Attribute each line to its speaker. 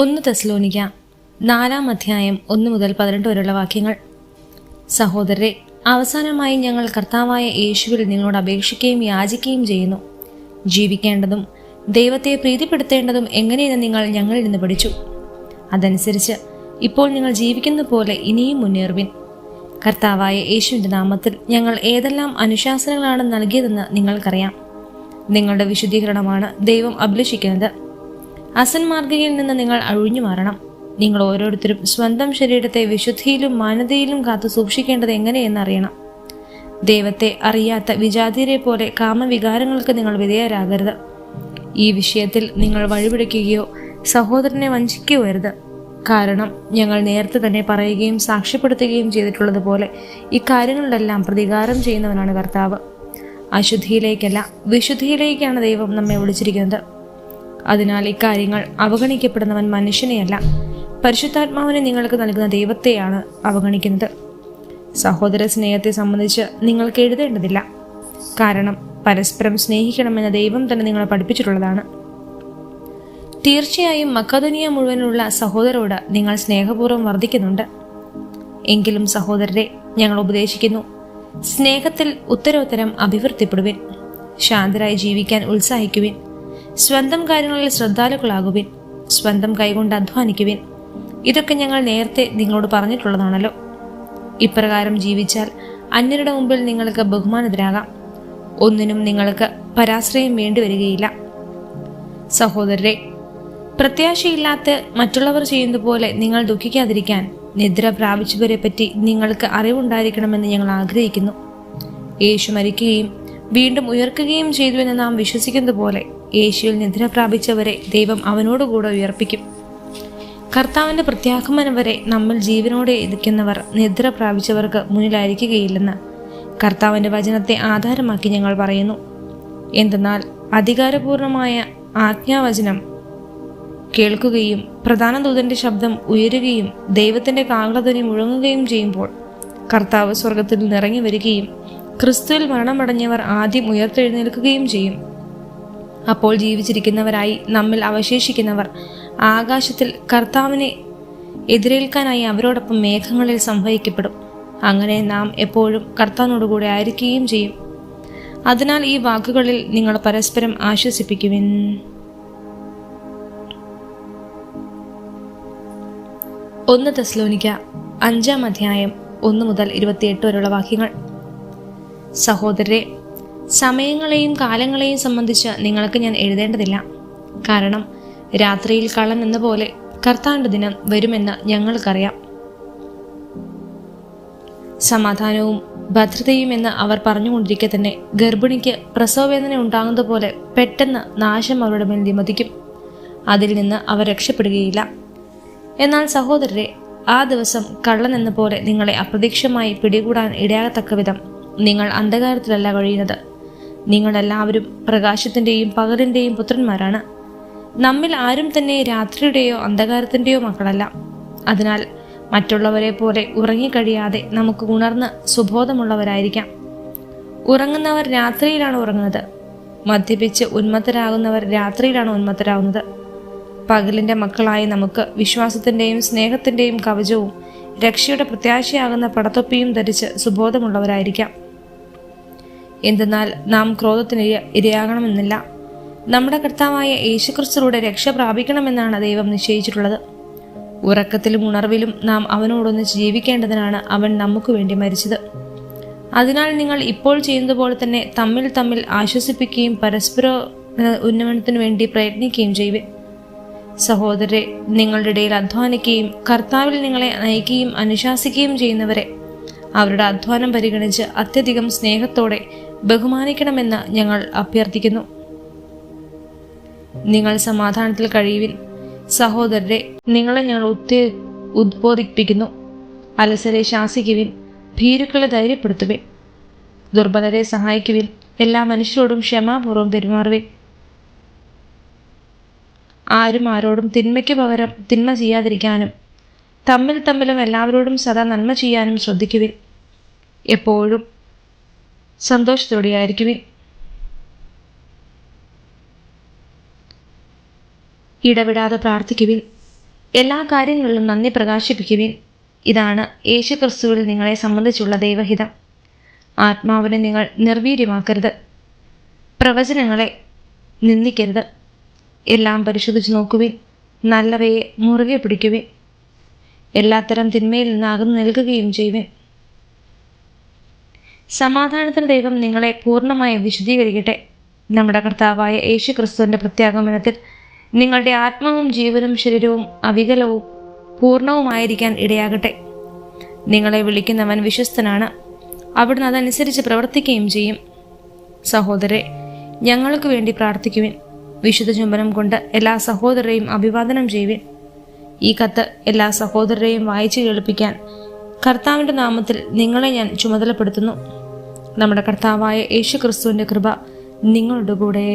Speaker 1: ഒന്ന് തെസ്ലോനിക്ക നാലാം അധ്യായം ഒന്ന് മുതൽ പതിനെട്ട് വരെയുള്ള വാക്യങ്ങൾ സഹോദരരെ അവസാനമായി ഞങ്ങൾ കർത്താവായ യേശുവിൽ നിങ്ങളോട് അപേക്ഷിക്കുകയും യാചിക്കുകയും ചെയ്യുന്നു ജീവിക്കേണ്ടതും ദൈവത്തെ പ്രീതിപ്പെടുത്തേണ്ടതും എങ്ങനെയെന്ന് നിങ്ങൾ ഞങ്ങളിൽ നിന്ന് പഠിച്ചു അതനുസരിച്ച് ഇപ്പോൾ നിങ്ങൾ ജീവിക്കുന്ന പോലെ ഇനിയും മുന്നേറുവിൻ കർത്താവായ യേശുവിൻ്റെ നാമത്തിൽ ഞങ്ങൾ ഏതെല്ലാം അനുശാസനങ്ങളാണ് നൽകിയതെന്ന് നിങ്ങൾക്കറിയാം നിങ്ങളുടെ വിശുദ്ധീകരണമാണ് ദൈവം അഭിലഷിക്കുന്നത് അസന്മാർഗയിൽ നിന്ന് നിങ്ങൾ അഴിഞ്ഞു മാറണം നിങ്ങൾ ഓരോരുത്തരും സ്വന്തം ശരീരത്തെ വിശുദ്ധിയിലും മാനതയിലും കാത്തു സൂക്ഷിക്കേണ്ടത് അറിയണം ദൈവത്തെ അറിയാത്ത വിജാതിരെ പോലെ കാമവികാരങ്ങൾക്ക് നിങ്ങൾ വിധേയരാകരുത് ഈ വിഷയത്തിൽ നിങ്ങൾ വഴിപിടിക്കുകയോ സഹോദരനെ വഞ്ചിക്കുകയോ വരുത് കാരണം ഞങ്ങൾ നേരത്തെ തന്നെ പറയുകയും സാക്ഷ്യപ്പെടുത്തുകയും ചെയ്തിട്ടുള്ളതുപോലെ ഇക്കാര്യങ്ങളിലെല്ലാം പ്രതികാരം ചെയ്യുന്നവനാണ് കർത്താവ് അശുദ്ധിയിലേക്കല്ല വിശുദ്ധിയിലേക്കാണ് ദൈവം നമ്മെ വിളിച്ചിരിക്കുന്നത് അതിനാൽ ഇക്കാര്യങ്ങൾ അവഗണിക്കപ്പെടുന്നവൻ മനുഷ്യനെയല്ല പരിശുദ്ധാത്മാവിന് നിങ്ങൾക്ക് നൽകുന്ന ദൈവത്തെയാണ് അവഗണിക്കുന്നത് സഹോദര സ്നേഹത്തെ സംബന്ധിച്ച് നിങ്ങൾക്ക് എഴുതേണ്ടതില്ല കാരണം പരസ്പരം സ്നേഹിക്കണമെന്ന ദൈവം തന്നെ നിങ്ങളെ പഠിപ്പിച്ചിട്ടുള്ളതാണ് തീർച്ചയായും മക്കദനിയ മുഴുവനുള്ള സഹോദരോട് നിങ്ങൾ സ്നേഹപൂർവ്വം വർദ്ധിക്കുന്നുണ്ട് എങ്കിലും സഹോദരരെ ഞങ്ങൾ ഉപദേശിക്കുന്നു സ്നേഹത്തിൽ ഉത്തരോത്തരം അഭിവൃദ്ധിപ്പെടുവിൻ ശാന്തരായി ജീവിക്കാൻ ഉത്സാഹിക്കുവിൻ സ്വന്തം കാര്യങ്ങളിൽ ശ്രദ്ധാലുക്കളാകുവിൻ സ്വന്തം കൈകൊണ്ട് അധ്വാനിക്കുവിൻ ഇതൊക്കെ ഞങ്ങൾ നേരത്തെ നിങ്ങളോട് പറഞ്ഞിട്ടുള്ളതാണല്ലോ ഇപ്രകാരം ജീവിച്ചാൽ അന്യരുടെ മുമ്പിൽ നിങ്ങൾക്ക് ബഹുമാനിതരാകാം ഒന്നിനും നിങ്ങൾക്ക് പരാശ്രയം വേണ്ടിവരികയില്ല സഹോദരരെ പ്രത്യാശയില്ലാത്ത മറ്റുള്ളവർ ചെയ്യുന്നതുപോലെ നിങ്ങൾ ദുഃഖിക്കാതിരിക്കാൻ നിദ്ര പ്രാപിച്ചവരെ പറ്റി നിങ്ങൾക്ക് അറിവുണ്ടായിരിക്കണമെന്ന് ഞങ്ങൾ ആഗ്രഹിക്കുന്നു യേശു മരിക്കുകയും വീണ്ടും ഉയർക്കുകയും ചെയ്തുവെന്ന് നാം വിശ്വസിക്കുന്നത് പോലെ യേശുവിൽ നിദ്ര പ്രാപിച്ചവരെ ദൈവം അവനോടുകൂടെ ഉയർപ്പിക്കും കർത്താവിൻ്റെ പ്രത്യാഗമനം വരെ നമ്മൾ ജീവനോടെ ഇരിക്കുന്നവർ നിദ്ര പ്രാപിച്ചവർക്ക് മുന്നിലായിരിക്കുകയില്ലെന്ന് കർത്താവിൻ്റെ വചനത്തെ ആധാരമാക്കി ഞങ്ങൾ പറയുന്നു എന്തെന്നാൽ അധികാരപൂർണമായ ആജ്ഞാവചനം കേൾക്കുകയും പ്രധാന ദൂതൻ്റെ ശബ്ദം ഉയരുകയും ദൈവത്തിൻ്റെ കാകളധ്വനി മുഴങ്ങുകയും ചെയ്യുമ്പോൾ കർത്താവ് സ്വർഗത്തിൽ നിറങ്ങി വരികയും ക്രിസ്തുവിൽ മരണമടഞ്ഞവർ ആദ്യം ഉയർത്തെഴുന്നേൽക്കുകയും ചെയ്യും അപ്പോൾ ജീവിച്ചിരിക്കുന്നവരായി നമ്മിൽ അവശേഷിക്കുന്നവർ ആകാശത്തിൽ കർത്താവിനെ എതിരേൽക്കാനായി അവരോടൊപ്പം മേഘങ്ങളിൽ സംഭവിക്കപ്പെടും അങ്ങനെ നാം എപ്പോഴും കർത്താവിനോടുകൂടെ ആയിരിക്കുകയും ചെയ്യും അതിനാൽ ഈ വാക്കുകളിൽ നിങ്ങൾ പരസ്പരം ആശ്വസിപ്പിക്കുവിൻ ഒന്ന് തെസ്ലോനിക്ക അഞ്ചാം അധ്യായം ഒന്ന് മുതൽ ഇരുപത്തിയെട്ട് വരെയുള്ള വാക്യങ്ങൾ സഹോദരരെ സമയങ്ങളെയും കാലങ്ങളെയും സംബന്ധിച്ച് നിങ്ങൾക്ക് ഞാൻ എഴുതേണ്ടതില്ല കാരണം രാത്രിയിൽ കള്ളൻ എന്ന പോലെ കർത്താണ്ട് ദിനം വരുമെന്ന് ഞങ്ങൾക്കറിയാം സമാധാനവും ഭദ്രതയും എന്ന് അവർ പറഞ്ഞുകൊണ്ടിരിക്കെ തന്നെ ഗർഭിണിക്ക് പ്രസവവേദന ഉണ്ടാകുന്നത് പോലെ പെട്ടെന്ന് നാശം അവരുടെ മേൽ വിമതിക്കും അതിൽ നിന്ന് അവർ രക്ഷപ്പെടുകയില്ല എന്നാൽ സഹോദരരെ ആ ദിവസം കള്ളൻ എന്ന പോലെ നിങ്ങളെ അപ്രതീക്ഷിതമായി പിടികൂടാൻ ഇടയാകത്തക്ക വിധം നിങ്ങൾ അന്ധകാരത്തിലല്ല കഴിയുന്നത് നിങ്ങളെല്ലാവരും പ്രകാശത്തിൻ്റെയും പകലിൻ്റെയും പുത്രന്മാരാണ് നമ്മിൽ ആരും തന്നെ രാത്രിയുടെയോ അന്ധകാരത്തിൻ്റെയോ മക്കളല്ല അതിനാൽ മറ്റുള്ളവരെ പോലെ ഉറങ്ങിക്കഴിയാതെ നമുക്ക് ഉണർന്ന് സുബോധമുള്ളവരായിരിക്കാം ഉറങ്ങുന്നവർ രാത്രിയിലാണ് ഉറങ്ങുന്നത് മദ്യപിച്ച് ഉന്മത്തരാകുന്നവർ രാത്രിയിലാണ് ഉന്മത്തരാകുന്നത് പകലിൻ്റെ മക്കളായി നമുക്ക് വിശ്വാസത്തിൻ്റെയും സ്നേഹത്തിൻ്റെയും കവചവും രക്ഷയുടെ പ്രത്യാശയാകുന്ന പടത്തൊപ്പിയും ധരിച്ച് സുബോധമുള്ളവരായിരിക്കാം എന്തെന്നാൽ നാം ക്രോധത്തിന് ഇരയാകണമെന്നില്ല നമ്മുടെ കർത്താവായ യേശുക്രിസ്തുവിടെ രക്ഷ പ്രാപിക്കണമെന്നാണ് ദൈവം നിശ്ചയിച്ചിട്ടുള്ളത് ഉറക്കത്തിലും ഉണർവിലും നാം അവനോടൊന്നിച്ച് ജീവിക്കേണ്ടതിനാണ് അവൻ നമുക്ക് വേണ്ടി മരിച്ചത് അതിനാൽ നിങ്ങൾ ഇപ്പോൾ ചെയ്യുന്നത് പോലെ തന്നെ തമ്മിൽ തമ്മിൽ ആശ്വസിപ്പിക്കുകയും പരസ്പര ഉന്നമനത്തിനു വേണ്ടി പ്രയത്നിക്കുകയും ചെയ്യുവേ സഹോദരരെ നിങ്ങളുടെ ഇടയിൽ അധ്വാനിക്കുകയും കർത്താവിൽ നിങ്ങളെ നയിക്കുകയും അനുശാസിക്കുകയും ചെയ്യുന്നവരെ അവരുടെ അധ്വാനം പരിഗണിച്ച് അത്യധികം സ്നേഹത്തോടെ ബഹുമാനിക്കണമെന്ന് ഞങ്ങൾ അഭ്യർത്ഥിക്കുന്നു നിങ്ങൾ സമാധാനത്തിൽ കഴിയുവിൻ സഹോദരരെ നിങ്ങളെ ഞങ്ങൾ ഉത്തേ ഉദ്ബോധിപ്പിക്കുന്നു അലസരെ ശാസിക്കുവിൻ ഭീരുക്കളെ ധൈര്യപ്പെടുത്തുവിൻ ദുർബലരെ സഹായിക്കുവിൻ എല്ലാ മനുഷ്യരോടും ക്ഷമാപൂർവ്വം പെരുമാറുവിൻ ആരും ആരോടും തിന്മയ്ക്ക് പകരം തിന്മ ചെയ്യാതിരിക്കാനും തമ്മിൽ തമ്മിലും എല്ലാവരോടും സദാ നന്മ ചെയ്യാനും ശ്രദ്ധിക്കുവിൻ എപ്പോഴും സന്തോഷത്തോടെയായിരിക്കുവിൻ ഇടവിടാതെ പ്രാർത്ഥിക്കുവിൻ എല്ലാ കാര്യങ്ങളിലും നന്ദി പ്രകാശിപ്പിക്കുവിൻ ഇതാണ് ക്രിസ്തുവിൽ നിങ്ങളെ സംബന്ധിച്ചുള്ള ദൈവഹിതം ആത്മാവിനെ നിങ്ങൾ നിർവീര്യമാക്കരുത് പ്രവചനങ്ങളെ നിന്ദിക്കരുത് എല്ലാം പരിശോധിച്ച് നോക്കുവിൻ നല്ലവയെ മുറുകെ പിടിക്കുവിൻ എല്ലാത്തരം തിന്മയിൽ നിന്നാകുന്നു നൽകുകയും ചെയ്യുവിൻ സമാധാനത്തിന് ദൈവം നിങ്ങളെ പൂർണ്ണമായി വിശദീകരിക്കട്ടെ നമ്മുടെ കർത്താവായ യേശു ക്രിസ്തുവിൻ്റെ പ്രത്യാഗമനത്തിൽ നിങ്ങളുടെ ആത്മാവും ജീവനും ശരീരവും അവികലവും പൂർണ്ണവുമായിരിക്കാൻ ഇടയാകട്ടെ നിങ്ങളെ വിളിക്കുന്നവൻ വിശ്വസ്തനാണ് അവിടുന്ന് അതനുസരിച്ച് പ്രവർത്തിക്കുകയും ചെയ്യും സഹോദരെ ഞങ്ങൾക്ക് വേണ്ടി പ്രാർത്ഥിക്കുവിൻ വിശുദ്ധ ചുംബനം കൊണ്ട് എല്ലാ സഹോദരരെയും അഭിവാദനം ചെയ്യുവിൻ ഈ കത്ത് എല്ലാ സഹോദരരെയും വായിച്ചു കേൾപ്പിക്കാൻ കർത്താവിൻ്റെ നാമത്തിൽ നിങ്ങളെ ഞാൻ ചുമതലപ്പെടുത്തുന്നു നമ്മുടെ കർത്താവായ യേശു ക്രിസ്തുവിൻ്റെ കൃപ നിങ്ങളുടെ കൂടെ